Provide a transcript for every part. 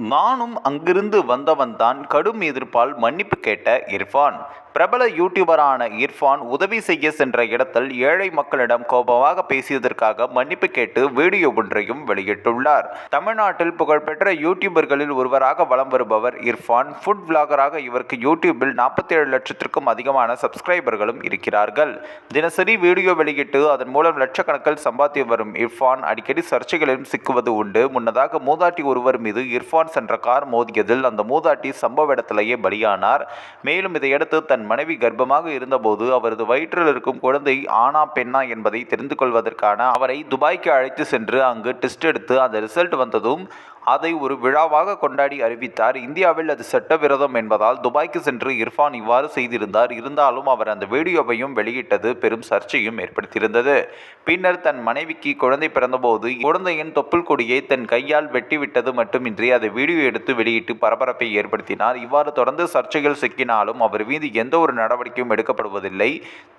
நானும் அங்கிருந்து வந்தவன்தான் கடும் எதிர்ப்பால் மன்னிப்பு கேட்ட இர்ஃபான். பிரபல யூடியூபரான இர்ஃபான் உதவி செய்ய சென்ற இடத்தில் ஏழை மக்களிடம் கோபமாக பேசியதற்காக மன்னிப்பு கேட்டு வீடியோ ஒன்றையும் வெளியிட்டுள்ளார். தமிழ்நாட்டில் புகழ்பெற்ற யூடியூபர்களில் ஒருவராக வலம் வருபவர் இர்ஃபான். ஃபுட் விளாகராக இவருக்கு யூடியூபில் நாற்பத்தி ஏழு லட்சத்திற்கும் அதிகமான சப்ஸ்கிரைபர்களும் இருக்கிறார்கள். தினசரி வீடியோ வெளியிட்டு அதன் மூலம் லட்சக்கணக்கில் சம்பாத்தி வரும் இர்ஃபான் அடிக்கடி சர்ச்சைகளிலும் சிக்குவது உண்டு. முன்னதாக மூதாட்டி ஒருவர் மீது இர்ஃபான் சென்ற கார் மோதியதில் அந்த மூதாட்டி சம்பவ இடத்திலேயே பலியானார். மேலும் இதையடுத்து தன் மனைவி கர்ப்பமாக இருந்தபோது அவரது வயிற்றில் இருக்கும் குழந்தை ஆனா பெண்ணா என்பதை தெரிந்து கொள்வதற்கான அவரை துபாய்க்கு அழைத்து சென்று அங்கு டெஸ்ட் எடுத்து அந்த ரிசல்ட் வந்ததும் அதை ஒரு விழாவாக கொண்டாடி அறிவித்தார். இந்தியாவில் அது சட்டவிரோதம் என்பதால் துபாய்க்கு சென்று இர்ஃபான் இவ்வாறு செய்திருந்தார். இருந்தாலும் அவர் அந்த வீடியோவையும் வெளியிட்டது பெரும் சர்ச்சையும் ஏற்படுத்தியிருந்தது. பின்னர் தன் மனைவிக்கு குழந்தை பிறந்தபோது குழந்தையின் தொப்புள் கொடியை தன் கையால் வெட்டிவிட்டது மட்டுமின்றி அதை வீடியோ எடுத்து வெளியிட்டு பரபரப்பை ஏற்படுத்தினார். இவ்வாறு தொடர்ந்து சர்ச்சைகள் சிக்கினாலும் அவர் மீது எந்த ஒரு நடவடிக்கையும் எடுக்கப்படுவதில்லை.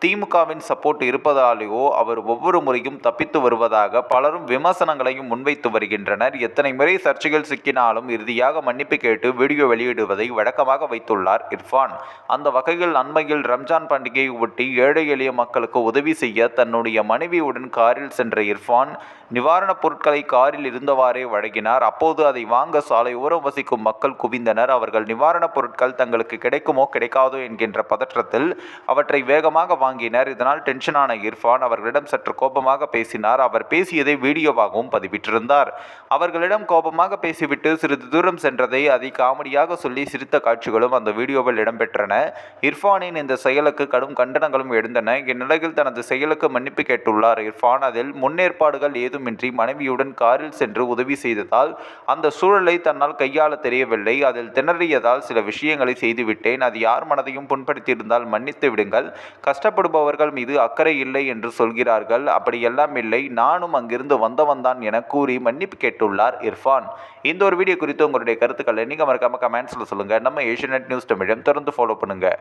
திமுகவின் சப்போர்ட் இருப்பதாலேயோ அவர் ஒவ்வொரு முறையும் தப்பித்து வருவதாக பலரும் விமர்சனங்களையும் முன்வைத்து வருகின்றனர். எத்தனை முறை சர்ச்சைகள் சிக்கினாலும் இறுதியாக மன்னிப்பு கேட்டு வீடியோ வெளியிடுவதை வழக்கமாக வைத்துள்ளார் இர்ஃபான். அந்த வகையில் அண்மையில் ரம்ஜான் பண்டிகையை ஒட்டி ஏழை எளிய மக்களுக்கு உதவி செய்ய தன்னுடைய மனைவியுடன் காரில் சென்ற இர்ஃபான் நிவாரணப் பொருட்களை காரில் இருந்தவாறே வழங்கினார். அப்போது அதை வாங்க சாலை ஓரம் வசிக்கும் மக்கள் குவிந்தனர். அவர்கள் நிவாரணப் பொருட்கள் தங்களுக்கு கிடைக்குமோ கிடைக்காதோ என்கின்ற பதற்றத்தில் அவற்றை வேகமாக வாங்கினர். இதனால் டென்ஷனான இர்ஃபான் அவர்களிடம் சற்று கோபமாக பேசினார். அவர் பேசியதை வீடியோவாகவும் பதிவிட்டிருந்தார். அவர்களிடம் கோபமாக பேசிவிட்டு சிறிது தூரம் சென்றதை அதை காமெடியாக சொல்லி சிரித்த காட்சிகளும் அந்த வீடியோவில் இடம்பெற்றன. இர்ஃபானின் இந்த செயலுக்கு கடும் கண்டனங்களும் எழுந்தன. இந்நிலையில் தனது செயலுக்கு மன்னிப்பு கேட்டுள்ளார் இர்ஃபான். அதில் முன்னேற்பாடுகள் ஏதும் ஏதுமின்றி மனைவியுடன் காரில் சென்று உதவி செய்ததால் அந்த சூழலை தன்னால் கையாள தெரியவில்லை. அதில் திணறியதால் சில விஷயங்களை செய்துவிட்டேன். அது யார் மனதையும் புண்படுத்தியிருந்தால் மன்னித்து விடுங்கள். கஷ்டப்படுபவர்கள் மீது அக்கறை இல்லை என்று சொல்கிறார்கள். அப்படியெல்லாம் இல்லை. நானும் அங்கிருந்து வந்தவன் தான் என கூறி மன்னிப்பு கேட்டுள்ளார் இர்ஃபான். இந்த ஒரு வீடியோ குறித்து உங்களுடைய கருத்துக்களை நீங்கள் மறக்காம கமெண்ட்ஸில் சொல்லுங்கள் நம்ம ஏஷியநெட் நியூஸ் தமிழம். தொடர்ந்து ஃபாலோ பண்ணுங்கள்